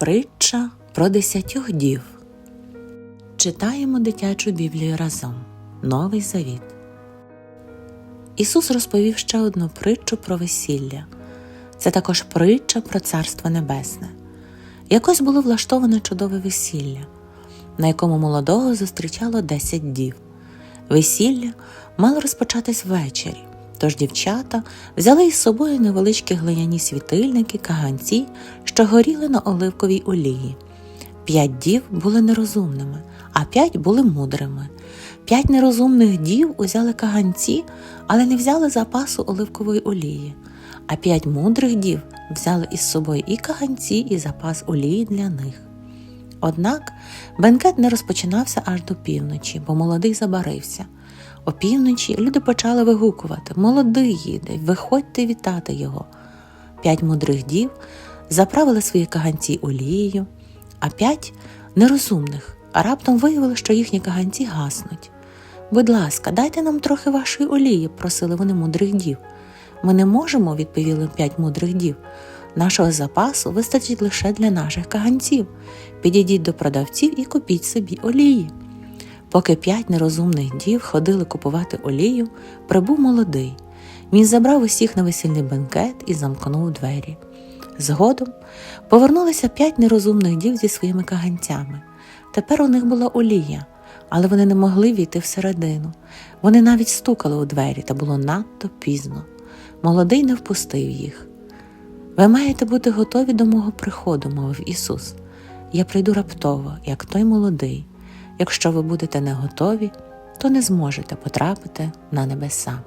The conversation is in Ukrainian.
Притча про десятьох дів. Читаємо дитячу Біблію разом. Новий Завіт. Ісус розповів ще одну притчу про весілля. Це також притча про Царство Небесне. Якось було влаштоване чудове весілля, на якому молодого зустрічало десять дів. Весілля мало розпочатись ввечері, тож дівчата взяли із собою невеличкі глиняні світильники, каганці, що горіли на оливковій олії. П'ять дів були нерозумними, а п'ять були мудрими. П'ять нерозумних дів узяли каганці, але не взяли запасу оливкової олії. А п'ять мудрих дів взяли із собою і каганці, і запас олії для них. Однак бенкет не розпочинався аж до півночі, бо молодий забарився. Опівночі люди почали вигукувати Молодий їде, виходьте вітати його. П'ять мудрих дів заправили свої каганці олією, а п'ять нерозумних а раптом виявили, що їхні каганці гаснуть. Будь ласка, дайте нам трохи вашої олії, просили вони мудрих дів. Ми не можемо, відповіли п'ять мудрих дів. Нашого запасу вистачить лише для наших каганців. Підійдіть до продавців і купіть собі олії. Поки п'ять нерозумних дів ходили купувати олію, прибув молодий. Він забрав усіх на весільний бенкет і замкнув двері. Згодом повернулися п'ять нерозумних дів зі своїми каганцями. Тепер у них була олія, але вони не могли війти всередину. Вони навіть стукали у двері, та було надто пізно. Молодий не впустив їх. Ви маєте бути готові до мого приходу, мовив Ісус. Я прийду раптово, як той молодий. Якщо ви будете не готові, то не зможете потрапити на небеса.